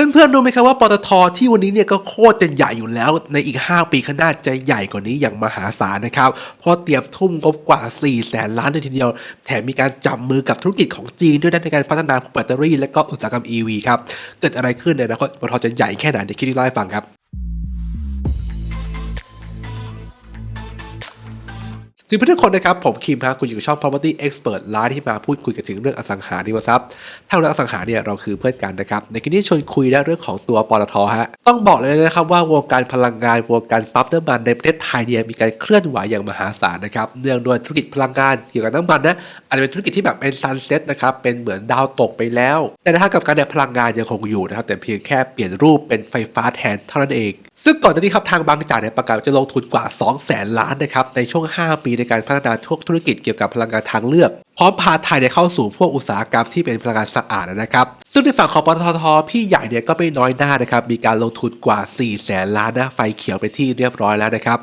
เพื่อนๆรู้ไหมครับว่าปตทที่วันนี้เนี่ยก็โคตรจะใหญ่อยู่แล้ว ในอีก 5 ปีข้างหน้าจะใหญ่กว่านี้อย่างมหาศาลนะครับเพราะเตรียมทุ่มงบกว่า 4 แสนล้านเลยทีเดียว แถมมีการจับมือกับธุรกิจของจีนด้วยนะในการพัฒนาพวกแบตเตอรี่และก็อุตสาหกรรม EV ครับ เกิดอะไรขึ้นในอนาคตปตทจะใหญ่แค่ไหนเดี๋ยวคิดที่เล่าให้ฟังครับ สวัสดีเพื่อนทุกคนนะครับ ผมคิมฮะคุณอยู่กับช่อง property expert ร้านที่มาพูดคุยกันถึงเรื่องอสังหาริมทรัพย์ ถ้าเรื่องอสังหาเนี่ยเราคือเพื่อนกันนะครับ ในคลิปนี้ชวนคุยเรื่องของตัวปตทฮะ ต้องบอกเลยนะครับว่าวงการพลังงานวงการปั๊มน้ำมันในประเทศไทยเนี่ยมีการเคลื่อนไหวอย่างมหาศาลนะครับ เนื่องด้วยธุรกิจพลังงานเกี่ยวกับน้ำมันนะ อาจจะเป็นธุรกิจที่แบบเป็นซันเซ็ตนะครับเป็นเหมือนดาวตกไปแล้ว แต่ถ้ากับการเนี่ยพลังงานยังคงอยู่นะครับแต่เพียงแค่เปลี่ยนรูปเป็นไฟฟ้าแทนเท่านั้นเอง ซึ่งก่อนหน้านี้ครับทางบางจากเนี่ยประกาศจะลงทุนกว่า2แสนล้านนะครับในช่วง 5 ปีในการพัฒนาทุกธุรกิจเกี่ยวกับพลังงานทางเลือกพร้อมพาไทยเนี่ยเข้าสู่พวกอุตสาหกรรมที่เป็นพลังงานสะอาดนะครับ ซึ่งในฝั่งของปตทพี่ใหญ่เนี่ยก็ไม่น้อยหน้านะครับ มีการลงทุนกว่า 4 แสนล้านนะไฟเขียวไปที่เรียบร้อยแล้วนะครับ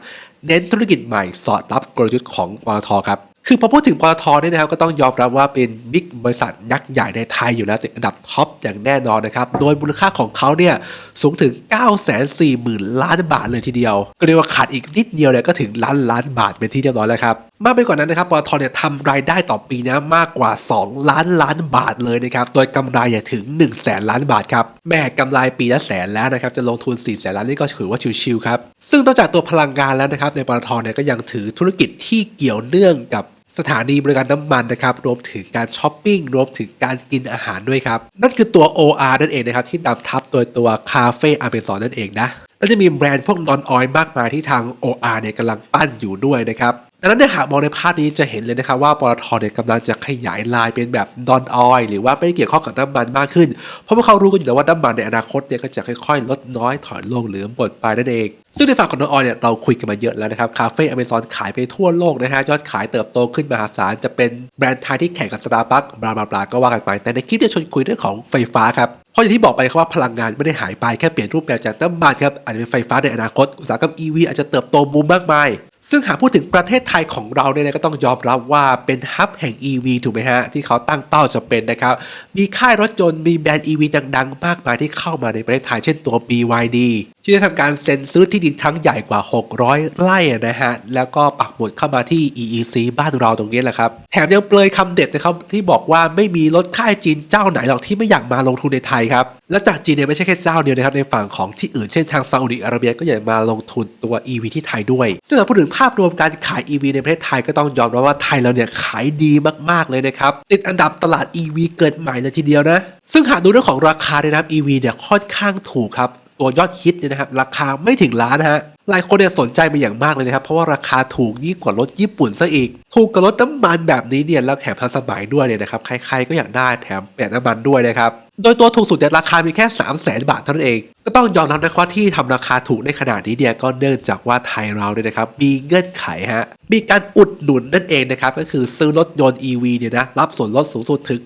เน้นธุรกิจใหม่สอดรับกลยุทธ์ของปตทครับ คือพอพูดถึงปตทเนี่ยนะครับก็ต้องยอมรับว่าเป็นบิ๊กบริษัทยักษ์ใหญ่ในไทยอยู่แล้วติดอันดับท็อปอย่างแน่นอนนะครับโดยมูลค่าของเขาเนี่ยสูงถึง 9 4 0 0 0 0 ล้านบาทเลยทีเดียว ก็เรียกว่าขาดอีกนิดเดียวเนี่ยก็ถึงล้านล้านบาทเป็นที่เรียบร้อยแล้วครับมากไปกว่านั้นนะครับปตทเนี่ยทำรายได้ต่อปีนะมากกว่า 2 ล้านล้านบาทเลยนะครับโดยกำไรเนี่ยถึง1แสนล้านบาทครับแม่กำไรปีละแสนแล้วนะครับจะลงทุน4แสนล้านนี่ก็ถือว่าชิวๆครับซึ่งนอกจากตัวพลังงานแล้วนะครับในปตทเนี่ยก็ยังถือธุรกิจที่เกี่ยวเนื่องกับ สถานีบริการน้ำมันนะครับรวมถึงการช้อปปิ้งรวมถึงการกินอาหารด้วยครับ นั่นคือตัว OR นั่นเองนะครับ ที่นำทับโดยตัวคาเฟ่อเมซอนนั่นเองนะและจะมีแบรนด์พวกนอนออยมากมายที่ทาง OR เนี่ยกำลังปั้นอยู่ด้วยนะครับ ดังนั้นเนี่ยหากมองในภาพนี้จะเห็นเลยนะครับว่าปตทเนี่ยกำลังจะขยายลายเป็นแบบนอนออยหรือว่าไม่เกี่ยวข้องกับน้ำมันมากขึ้น เพราะว่าเขารู้กันอยู่แล้วว่าน้ำมันในอนาคตเนี่ยก็จะค่อยๆ ลดน้อยถอยลงหรือหมดไปนั่นเอง ซึ่งในฝั่งของนอนออยเนี่ยเราคุยกันมาเยอะแล้วนะครับคาเฟ่อเมซอนขายไปทั่วโลกนะฮะยอดขายเติบโตขึ้นมหาศาลจะเป็นแบรนด์ไทยที่แข่งกับสตาร์บัคบลาบลาบาก็ว่ากันไป แต่ในคลิปเนี่ยชวนคุยเรื่องของไฟฟ้าครับเพราะอย่างที่บอกไปครับว่าพลังงานไม่ได้หายไปแค่เปลี่ยนรูปแบบจากน้ำมันครับอาจจะเป็นไฟฟ้าในอนาคต อุตสาหกรรม EV อาจจะเติบโตบูมมากมาย ซึ่งหากพูดถึงประเทศไทยของเราเนี่ยก็ต้องยอมรับว่าเป็นฮับแห่ง EV ถูกไหมฮะ ที่เขาตั้งเป้าจะเป็นนะครับ มีค่ายรถยนต์มีแบรนด์ EV ดังๆ มากมายที่เข้ามาในประเทศไทยเช่นตัว BYD ที่ได้ทำการเซ็นซื้อที่ดินครั้งใหญ่กว่า 600 ไร่นะฮะ แล้วก็ปักหมุดเข้ามาที่ EEC บ้านเราตรงนี้แหละครับ แถมยังเปลยคำเด็ดนะครับที่บอกว่าไม่มีรถค่ายจีนเจ้าไหนหรอกที่ไม่อยากมาลงทุนในไทยครับ และจากจีนเนี่ยไม่ใช่แค่เจ้าเดียวนะครับในฝั่งของที่อื่นเช่นทางซาอุดิอาระเบียก็อยากมาลงทุนตัว EV ที่ไทยด้วย ซึ่งพูดถึงภาพรวมการขาย EV ในประเทศไทยก็ต้องยอมรับว่าไทยเราเนี่ยขายดีมากๆเลยนะครับ ติดอันดับตลาด EV เกิดใหม่เลยทีเดียวนะ ซึ่งหากดูเรื่องของราคาเนี่ยนะครับ EV เนี่ยค่อนข้างถูกครับตัวยอดฮิตเนี่ยนะครับราคาไม่ถึงล้านนะฮะ หลายคนเนี่ยสนใจเป็นอย่างมากเลยนะครับ เพราะว่าราคาถูกยิ่งกว่ารถญี่ปุ่นซะอีก ถูกกว่ารถน้ำมันแบบนี้เนี่ยแล้วแถมทันสมัยด้วยเนี่ยนะครับใครๆก็อยากได้แถมประหยัดน้ำมันด้วยนะครับโดยตัวถูกสุดเนี่ยราคามีแค่ 3 0 0แสนบาทเท่านั้นเอง ก็ต้องยอมรับนะครับที่ทำราคาถูกได้ขนาดนี้เนี่ยก็เนื่องจากว่าไทยเราเนี่ยนะครับมีเงื่อนไขฮะมีการอุดหนุนนั่นเองนะครับก็คือซื้อรถยนต์ EV เนี่ยนะรับส่วนลดสูงสุดถึง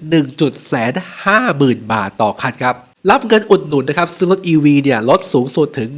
1.50,000บาทต่อคันครับ รับเงินอุดหนุนนะครับซื้อรถ EV เนี่ยลดสูงสุดถึง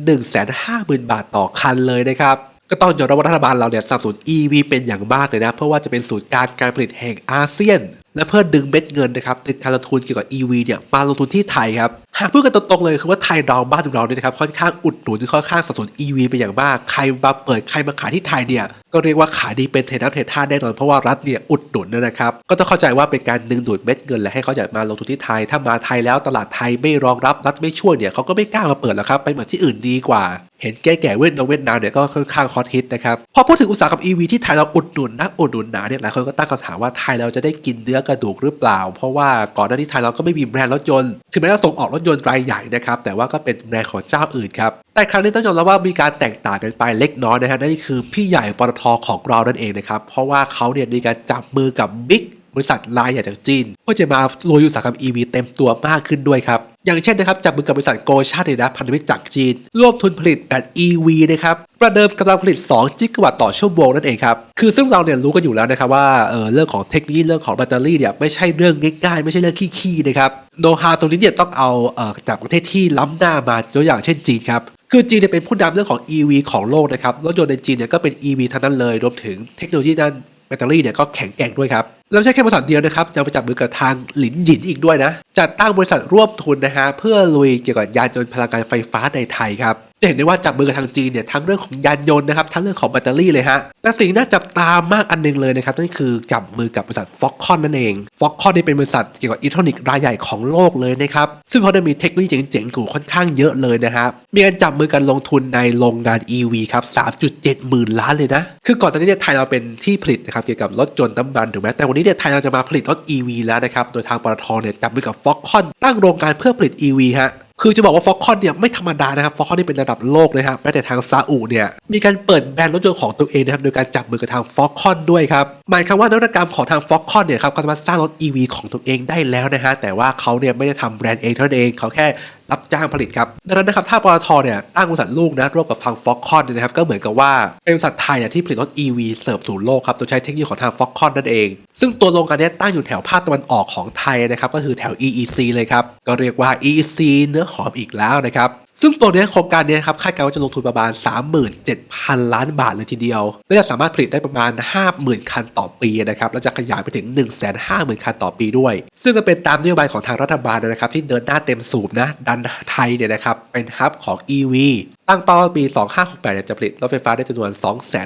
150,000 บาทต่อคันเลยนะครับก็ต้องยอมรับว่ารัฐบาลเราเนี่ยสนับสนุน EV เป็นอย่างมากเลยนะ เพราะว่าจะเป็นศูนย์การการผลิตแห่งอาเซียน และเพื่อดึงเม็ดเงินนะครับในการลงทุนเกี่ยวกับ EV เนี่ยมาลงทุนที่ไทยครับหากพูดกันตรงๆเลยคือว่าไทยเราบ้านเราเนี่ยนะครับค่อนข้างอุดหนุนค่อนข้างสนับสนุน EV เป็นอย่างมากใครมาเปิดใครมาขายที่ไทยเนี่ยก็เรียกว่าขายดีเป็นเทน้ำเทท่าแน่นอนเพราะว่ารัฐเนี่ยอุดหนุนนะครับก็ต้องเข้าใจว่าเป็นการดึงดูดเม็ดเงินและให้เขาอยากมาลงทุนที่ไทย ถ้ามาไทยแล้วตลาดไทยไม่รองรับรัฐไม่ช่วยเนี่ยเขาก็ไม่กล้ามาเปิดแล้วครับไปเหมือนที่อื่นดีกว่า เห็นแก่แก่เวียดนามเวียดนามเนี่ยก็ค่อนข้างฮอตฮิตนะครับ พอพูดถึงอุตสาหกรรม EV ที่ไทยเราอุดหนุนนะอุดหนุนหนาเนี่ยหลายคนก็ตั้งคำถามว่าไทยเราจะได้กินเนื้อกระดูกหรือเปล่า เพราะว่าก่อนหน้านี้ไทยเราก็ไม่มีแบรนด์รถยนต์ถึงแม้จะส่งออกรถยนต์รายใหญ่นะครับแต่ว่าก็เป็นแบรนด์ของเจ้าอื่นครับแต่ครั้งนี้ต้องยอมรับว่ามีการแตกต่างกันไปเล็กน้อยนะครับนั่นคือพี่ใหญ่ปตทของเรานั่นเองนะครับเพราะว่าเขาเนี่ยมีการจับมือกับบิ๊ก บริษัทรายใหญ่จากจีนเพื่อจะมาลุยอุตสาหกรรม EV เต็มตัวมากขึ้นด้วยครับ อย่างเช่นนะครับจับมือกับบริษัทโกชาตินะพันธมิตรจากจีน ร่วมทุนผลิตแบต EV นะครับประเดิมกำลังผลิต 2 จิกะวัตต์ต่อชั่วโมงนั่นเองครับ คือซึ่งเราเนี่ยรู้กันอยู่แล้วนะครับว่าเออเรื่องของเทคโนโลยีเรื่องของแบตเตอรี่เนี่ยไม่ใช่เรื่องง่ายๆ ไม่ใช่เรื่องขี้ๆนะครับโนฮาตรงนี้เนี่ยต้องเอาเออจากประเทศที่ล้ำหน้ามาตัวอย่างเช่นจีนครับคือจีนเนี่ยเป็นผู้นำเรื่องของ EV ของโลกนะครับรถยนต์ในจีนเนี่ยก็เป็น EV ทั้งนั้นเลยรวมถึงเทคโนโลยีด้านแบตเตอรี่เนี่ยก็แข็งแกร่งด้วยครับ แล้วไม่ใช่แค่บริษัทเดียวนะครับจะไปจับมือกับทางหลินหยินอีกด้วยนะจัดตั้งบริษัทร่วมทุนนะฮะเพื่อลุยเกี่ยวกับยานยนต์พลังงานไฟฟ้าในไทยครับ จะเห็นได้ว่าจับมือกับทางจีนเนี่ยทั้งเรื่องของยานยนต์นะครับทั้งเรื่องของแบตเตอรี่เลยฮะแต่สิ่งน่าจับตามากอันหนึงเลยนะครับนั่นคือจับมือกับบริษัทฟ็อกคอนนั่นเองฟ็อกคอนนี่เป็นบริษัทเกี่ยวกับอิเล็กทรอนิกส์รายใหญ่ของโลกเลยนะครับซึ่งเขาได้มีเทคโนโลยีเจ๋งๆอยู่ค่อนข้างเยอะเลยนะครับมีการจับมือกันลงทุนในโรงงาน EV ครับ3.7หมื่นล้านเลยนะคือก่อนตอนนี้เนี่ยไทยเราเป็นที่ผลิตนะครับเกี่ยวกับรถยนต์น้ำมันถูกไหมแต่วันนี้เนี่ยไทยเราจะมาผลิตรถ EV แล้วนะครับโดยทางปตทเนี่ยจับมือกับฟ็อกคอนตั้งโรงงานเพื่อผลิต EV ฮะ คือจะบอกว่าฟ็อกคอนเนี่ยไม่ธรรมดานะครับฟ็อกคอนนี่เป็นระดับโลกเลยครับแม้แต่ทางซาอุเนี่ยมีการเปิดแบรนด์รถยนต์ของตัวเองนะครับโดยการจับมือกับทางฟ็อกคอนด้วยครับหมายความว่านวัตกรรมของทางฟ็อกคอนเนี่ยครับเขาสามารถสร้างรถ EV ของตัวเองได้แล้วนะฮะแต่ว่าเขาเนี่ยไม่ได้ทำแบรนด์เองเท่านั้นเองเขาแค่รับจ้างผลิตครับดังนั้นนะครับถ้าปตทเนี่ยตั้งบริษัทลูกนะร่วมกับทางฟ็อกคอนเนี่ยนะครับก็เหมือนกับว่าเป็นบริษัทไทยเนี่ยที่ผลิตรถ EV เสิร์ฟสู่โลกครับโดยใช้เทคโนโลยีของทางฟ็อกคอนนั่นเอง ซึ่งตัวโรงงานนี้ตั้งอยู่แถวภาคตะวันออกของไทยนะครับก็คือแถว EEC เลยครับก็เรียกว่า EEC เนื้อหอมอีกแล้วนะครับ ซึ่งตัวเนี้ยโครงการนี้ครับคาดการณ์ว่าจะลงทุนประมาณ 37,000 ล้านบาทเลยทีเดียว และจะสามารถผลิตได้ประมาณ 50,000 คันต่อปีนะครับและจะขยายไปถึง 150,000 คันต่อปีด้วย ซึ่งก็เป็นตามนโยบายของทางรัฐบาลนะครับที่เดินหน้าเต็มสูบนะดันไทยเนี่ยนะครับเป็นฮับของ EV ตั้งเป้าปี 2568เนี่ยจะผลิตรถไฟฟ้าได้จำนวน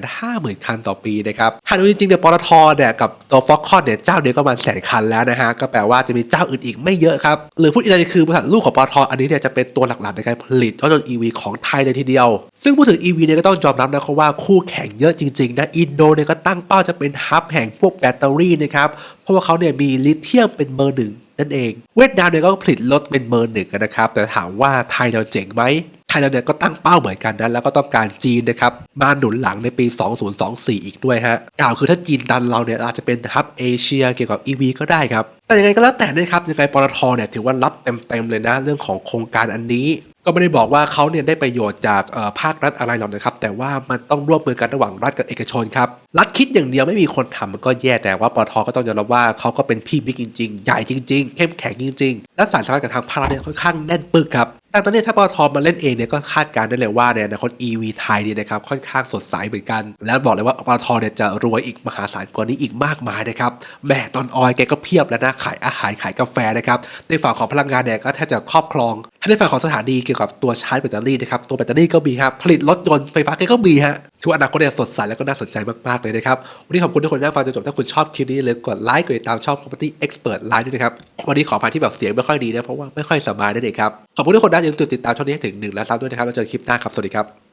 250,000 คันต่อปีนะครับ หากดูจริงๆเนี่ยปตทเนี่ยกับตัวฟ็อกคอนเนี่ยเจ้าเดียวก็ประมาณแสนคันแล้วนะฮะ ก็แปลว่าจะมีเจ้าอื่นอีกไม่เยอะครับ หรือพูดอีกอย่างหนึ่งคือบริษัทลูกของปตทอันนี้เนี่ยจะเป็นตัวหลักๆในการผลิตรถยนต์ EV ของไทยเลยทีเดียว ซึ่งพูดถึง EV เนี่ยก็ต้องยอมรับนะครับว่าคู่แข่งเยอะจริงๆนะอินโดเนี่ยก็ตั้งเป้าจะเป็นฮับแห่งพวกแบตเตอรี่นะครับเพราะว่าเขาเนี่ยมีลิเธียมเป็นเบอร์หนึ่งนั่นเอง เวียดนามเนี่ยก็ผลิตรถเป็นเบอร์หนึ่งนะครับแต่ถามว่าไทยเราเจ๋งไหม ไทยเราเนี่ยก็ตั้งเป้าเหมือนกันนะแล้วก็ต้องการจีนนะครับมาหนุนหลังในปี 2024 อีกด้วยฮะกล่าวคือถ้าจีนดันเราเนี่ยอาจจะเป็นฮับเอเชียเกี่ยวกับ EV ก็ได้ครับ แต่ยังไงก็แล้วแต่นะครับยังไงปตทเนี่ยถือว่ารับเต็มๆเลยนะเรื่องของโครงการอันนี้ก็ไม่ได้บอกว่าเขาเนี่ยได้ประโยชน์จากเอ่อภาครัฐอะไรหรอกนะครับ แต่ว่ามันต้องร่วมมือกันระหว่างรัฐกับเอกชนครับรัฐคิดอย่างเดียวไม่มีคนทำมันก็แย่แต่ว่าปตทก็ต้องยอมรับว่าเขาก็เป็นพี่บิ๊กจริงๆ ใหญ่จริง ๆ เข้มแข็งจริง ๆ และสายสัมพันธ์กับทางภาครัฐเนี่ยค่อนข้างแน่นปึกครับดังนั้นเนี่ยถ้าปตทมาเล่นเองเนี่ยก็คาดการณ์ได้เลยว่าในอนาคต EV ไทยเนี่ยนะครับค่อนข้างสดใสเหมือนกัน แล้วบอกเลยว่าปตทเนี่ยจะรวยอีกมหาศาลกว่านี้อีกมากมายนะครับแม่ตอนออยแกก็เพียบแล้วนะขายอาหารขายกาแฟนะครับในฝั่งของพลังงานเนี่ยก็แทบจะครอบครองถ้าในฝั่งของสถานีเกี่ยวกับตัวชาร์จแบตเตอรี่นะครับตัวแบตเตอรี่ก็มีครับผลิตรถยนต์ไฟฟ้าแกก็มีฮะถือว่าอนาคตเนี่ยสดใสแล้วก็น่าสนใจมากๆเลยนะครับ วันนี้ขอบคุณทุกคนที่ฟังจนจบถ้าคุณชอบคลิปนี้เลยกดไลค์กดติดตามช่อง Property Expert Line ด้วยนะครับ วันนี้ขอพายที่แบบเสียงไม่ค่อยดีนะเพราะว่าไม่ค่อยสบายนั่นเองครับ ขอบคุณทุกคนนะอย่าลืมติดตามช่องนี้ให้ถึง1ล้านซับด้วยนะครับแล้วเจอกันคลิปหน้าครับสวัสดีครับ